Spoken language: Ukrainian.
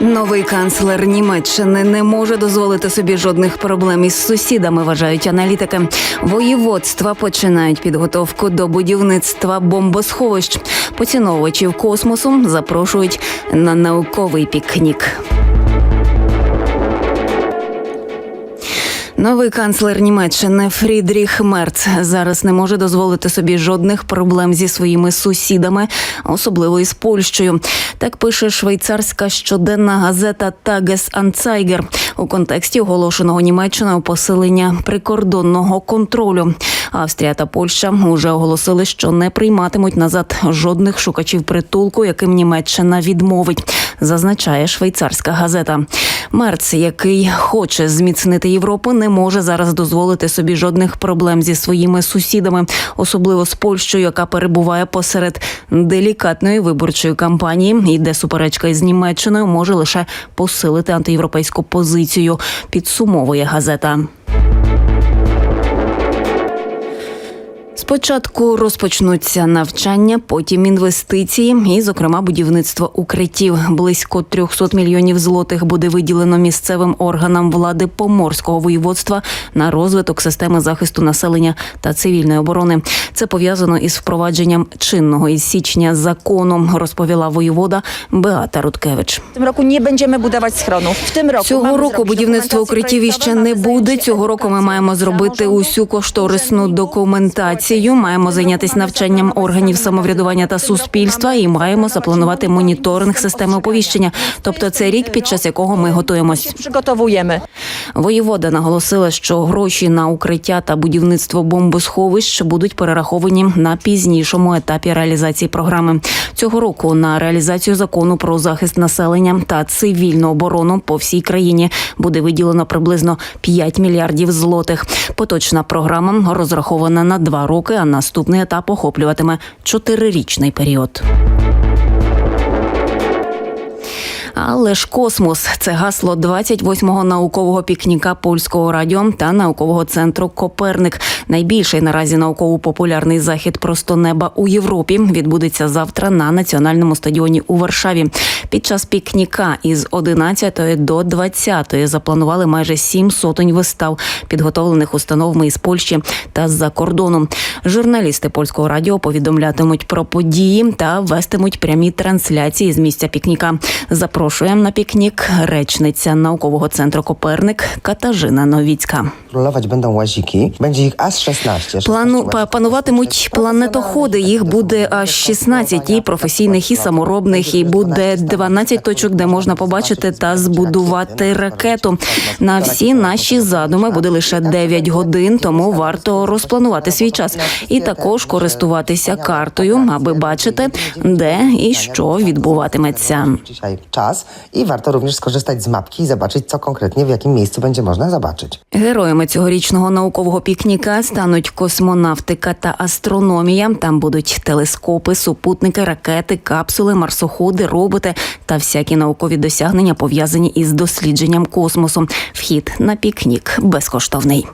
Новий канцлер Німеччини не може дозволити собі жодних проблем із сусідами. Вважають аналітики. Воєводства починають підготовку до будівництва бомбосховищ. Поціновувачів космосу запрошують на науковий пікнік. Новий канцлер Німеччини Фрідріх Мерц зараз не може дозволити собі жодних проблем зі своїми сусідами, особливо із Польщею. Так пише швейцарська щоденна газета Тагес Анцайгер у контексті оголошеного Німеччиною посилення прикордонного контролю. Австрія та Польща вже оголосили, що не прийматимуть назад жодних шукачів притулку, яким Німеччина відмовить, зазначає швейцарська газета. Мерц, який хоче зміцнити Європу, не може зараз дозволити собі жодних проблем зі своїми сусідами, особливо з Польщею, яка перебуває посеред делікатної виборчої кампанії, і де суперечка із Німеччиною може лише посилити антиєвропейську позицію. Підсумовує газета. Спочатку розпочнуться навчання, потім інвестиції, і, зокрема, будівництво укриттів. Близько 300 мільйонів злотих буде виділено місцевим органам влади поморського воєводства на розвиток системи захисту населення та цивільної оборони. Це пов'язано із впровадженням чинного із січня закону, розповіла воєвода Беата Руткевич. Tym roku nie będziemy budować schronów. W tym roku Цього року будівництво укриттів іще не буде. Цього року ми маємо зробити усю кошторисну документацію. Маємо зайнятися навчанням органів самоврядування та суспільства і маємо запланувати моніторинг системи оповіщення. Тобто, це рік, під час якого ми готуємось. Воєвода наголосила, що гроші на укриття та будівництво бомбосховищ будуть перераховані на пізнішому етапі реалізації програми. Цього року на реалізацію закону про захист населення та цивільну оборону по всій країні буде виділено приблизно 5 мільярдів злотих. Поточна програма розрахована на два роки, а наступний етап охоплюватиме чотирирічний період. Але ж космос це гасло 28-го наукового пікніка польського радіо та наукового центру Коперник. Найбільший наразі науково-популярний захід просто неба у Європі відбудеться завтра на національному стадіоні у Варшаві. Під час пікніка із 11 до 20 запланували майже сім сотень вистав, підготовлених установами із Польщі та з-за кордону. Журналісти польського радіо повідомлятимуть про події та вестимуть прямі трансляції з місця пікніка. Запрошує на пікнік речниця наукового центру Коперник Катажина Новіцька. Królować będą łaziki. Będzie 16. Плану пануватимуть планетоходи. Їх буде аж 16, і професійних, і саморобних. І буде 12 точок, де можна побачити та збудувати ракету. На всі наші задуми буде лише 9 годин, тому варто розпланувати свій час і також користуватися картою, аби бачити, де і що відбуватиметься. Czas i warto również skorzystać z mapki i zobaczyć, co konkretnie w jakim miejscu będzie można zobaczyć. Героями цьогорічного наукового пікніка стануть космонавтика та астрономія. Там будуть телескопи, супутники, ракети, капсули, марсоходи, роботи та всякі наукові досягнення пов'язані із дослідженням космосу. Вхід на пікнік безкоштовний.